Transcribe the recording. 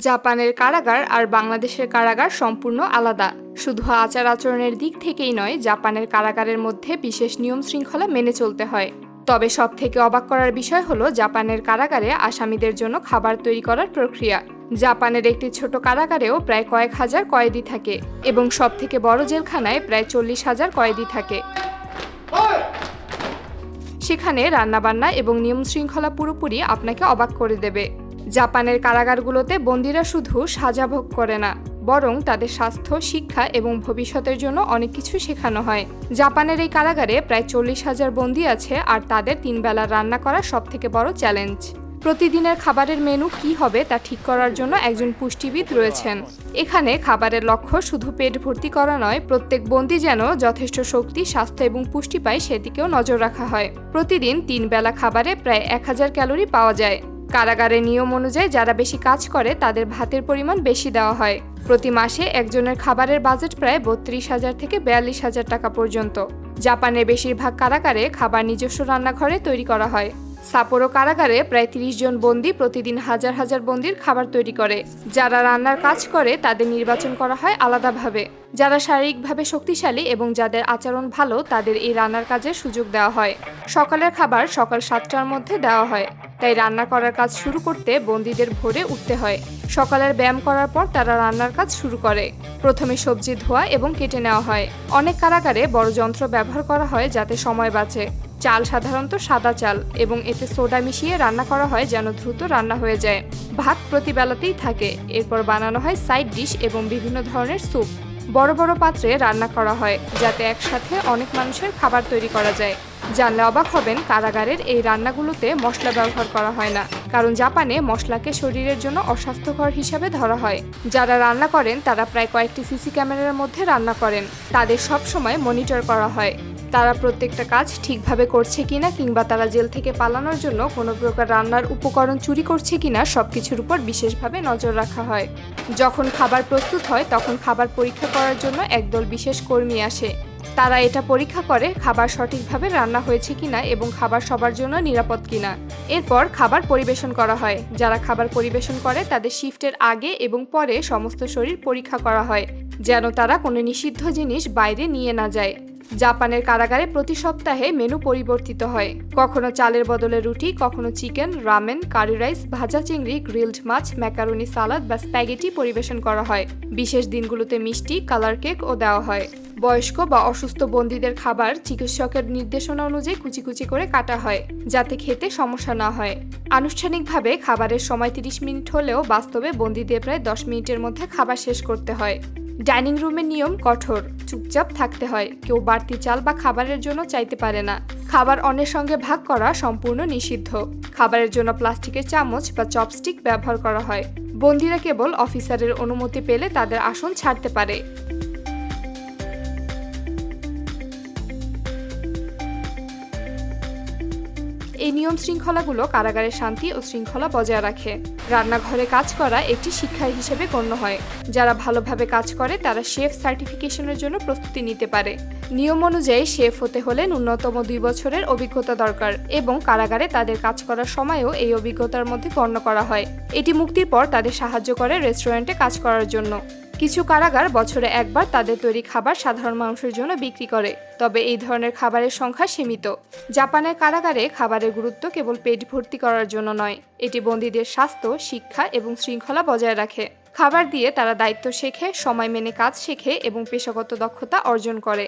জাপানের কারাগার আর বাংলাদেশের কারাগার সম্পূর্ণ আলাদা। শুধু আচার আচরণের দিক থেকেই নয়, জাপানের কারাগারের মধ্যে বিশেষ নিয়ম শৃঙ্খলা মেনে চলতে হয়। তবে সব থেকে অবাক করার বিষয় হলো, জাপানের কারাগারে আসামিদের জন্য খাবার তৈরি করার প্রক্রিয়া। জাপানের একটি ছোট কারাগারেও প্রায় কয়েক হাজার কয়েদি থাকে এবং সব থেকে বড় জেলখানায় প্রায় চল্লিশ হাজার কয়েদি থাকে। সেখানে রান্নাবান্না এবং নিয়ম শৃঙ্খলা পুরোপুরি আপনাকে অবাক করে দেবে। জাপানের কারাগারগুলোতে বন্দিরা শুধু সাজা ভোগ করে না, বরং তাদের স্বাস্থ্য, শিক্ষা এবং ভবিষ্যতের জন্য অনেক কিছু শেখানো হয়। জাপানের এই কারাগারে প্রায় চল্লিশ হাজার বন্দি আছে আর তাদের তিন বেলা রান্না করা সব থেকে বড় চ্যালেঞ্জ। প্রতিদিনের খাবারের মেনু কি হবে তা ঠিক করার জন্য একজন পুষ্টিবিদ রয়েছেন। এখানে খাবারের লক্ষ্য শুধু পেট ভর্তি করা নয়, প্রত্যেক বন্দি যেন যথেষ্ট শক্তি, স্বাস্থ্য এবং পুষ্টি পায় সেদিকেও নজর রাখা হয়। প্রতিদিন তিন বেলা খাবারে প্রায় এক হাজার ক্যালোরি পাওয়া যায়। কারাগারের নিয়ম অনুযায়ী যারা বেশি কাজ করে, তাদের ভাতের পরিমাণ বেশি দেওয়া হয়। প্রতি মাসে একজনের খাবারের বাজেট প্রায় বত্রিশ হাজার থেকে বিয়াল্লিশ হাজার টাকা পর্যন্ত। জাপানের বেশিরভাগ কারাগারে খাবার নিজস্ব রান্নাঘরে তৈরি করা হয়। সাপোরো কারাগারে প্রায় তিরিশ জন বন্দি প্রতিদিন হাজার হাজার বন্দির খাবার তৈরি করে। যারা রান্নার কাজ করে, তাদের নির্বাচন করা হয় আলাদাভাবে। যারা শারীরিকভাবে শক্তিশালী এবং যাদের আচরণ ভালো, তাদের এই রান্নার কাজের সুযোগ দেওয়া হয়। সকালের খাবার সকাল সাতটার মধ্যে দেওয়া হয়। তাই রান্না করার কাজ শুরু করতে বন্দীদের ভোরে উঠতে হয়। সকালের ব্যায়াম করার পর তারা রান্নার কাজ শুরু করে। প্রথমে সবজি ধোয়া এবং কেটে নেওয়া হয়। অনেক কারাগারে বড় যন্ত্র ব্যবহার করা হয় যাতে সময় বাঁচে। চাল সাধারণত সাদা চাল এবং এতে সোডা মিশিয়ে রান্না করা হয় যেন দ্রুত রান্না হয়ে যায়। ভাত প্রতিবেলাতেই থাকে। এরপর বানানো হয় সাইড ডিশ এবং বিভিন্ন ধরনের স্যুপ। বড় বড় পাত্রে রান্না করা হয়, যাতে একসাথে অনেক মানুষের খাবার তৈরি করা যায়। জানলে অবাক হবেন কারাগারের এই রান্নাগুলোতে মশলা ব্যবহার করা হয় না, কারণ জাপানে মশলাকে শরীরের জন্য অস্বাস্থ্যকর হিসাবে ধরা হয়। যারা রান্না করেন, তারা প্রায় কয়েকটি সিসি ক্যামেরার মধ্যে রান্না করেন। তাদের সব সময় মনিটর করা হয়। তারা প্রত্যেকটা কাজ ঠিকভাবে করছে কিনা কিংবা তারা জেল থেকে পালানোর জন্য কোনো প্রকার রান্নার উপকরণ চুরি করছে কিনা সব কিছুর উপর বিশেষভাবে নজর রাখা হয়। যখন খাবার প্রস্তুত হয়, তখন খাবার পরীক্ষা করার জন্য একদল বিশেষ কর্মী আসে। তারা এটা পরীক্ষা করে খাবার সঠিকভাবে রান্না হয়েছে কিনা এবং খাবার সবার জন্য নিরাপদ কিনা। এরপর খাবার পরিবেশন করা হয়। যারা খাবার পরিবেশন করে, তাদের শিফটের আগে এবং পরে সমস্ত শরীর পরীক্ষা করা হয়, যেন তারা কোনো নিষিদ্ধ জিনিস বাইরে নিয়ে না যায়। জাপানের কারাগারে প্রতি সপ্তাহে মেনু পরিবর্তিত হয়। কখনো চালের বদলে রুটি, কখনো চিকেন, রামেন, কারি রাইস, ভাজা চিংড়ি, গ্রিলড মাছ, ম্যাকারনি সালাদ বা স্প্যাগেটি পরিবেশন করা হয়। বিশেষ দিনগুলোতে মিষ্টি, কালার কেক ও দেওয়া হয়। বয়স্ক বা অসুস্থ বন্দীদের খাবার চিকিৎসকের নির্দেশনা অনুযায়ী কুচি কুচি করে কাটা হয়, যাতে খেতে সমস্যা না হয়। আনুষ্ঠানিকভাবে খাবারের সময় তিরিশ মিনিট হলেও বাস্তবে বন্দীদের প্রায় দশ মিনিটের মধ্যে খাবার শেষ করতে হয়। ডাইনিং রুমের নিয়ম কঠোর। চুপচাপ থাকতে হয়। কেউ বাড়তি চাল বা খাবারের জন্য চাইতে পারে না। খাবার অন্যের সঙ্গে ভাগ করা সম্পূর্ণ নিষিদ্ধ। খাবারের জন্য প্লাস্টিকের চামচ বা চপস্টিক ব্যবহার করা হয়। বন্দিরা কেবল অফিসারের অনুমতি পেলে তাদের আসন ছাড়তে পারে। এই নিয়ম শৃঙ্খলাগুলো কারাগারের শান্তি ও শৃঙ্খলা বজায় রাখে। রান্নাঘরে কাজ করা একটি শিক্ষা হিসেবে গণ্য হয়। যারা ভালোভাবে কাজ করে, তারা শেফ সার্টিফিকেশনের জন্য প্রস্তুতি নিতে পারে। নিয়ম অনুযায়ী শেফ হতে হলে ন্যূনতম দুই বছরের অভিজ্ঞতা দরকার এবং কারাগারে তাদের কাজ করার সময়ও এই অভিজ্ঞতার মধ্যে গণ্য করা হয়। এটি মুক্তির পর তাদের সাহায্য করে রেস্টুরেন্টে কাজ করার জন্য। কিছু কারাগার বছরে একবার তাদের তৈরি খাবার সাধারণ মানুষের জন্য বিক্রি করে, তবে এই ধরনের খাবারের সংখ্যা সীমিত। জাপানের কারাগারে খাবারের গুরুত্ব কেবল পেট ভর্তি করার জন্য নয়, এটি বন্দীদের স্বাস্থ্য, শিক্ষা এবং শৃঙ্খলা বজায় রাখে। খাবার দিয়ে তারা দায়িত্ব শেখে, সময় মেনে কাজ শেখে এবং পেশাগত দক্ষতা অর্জন করে।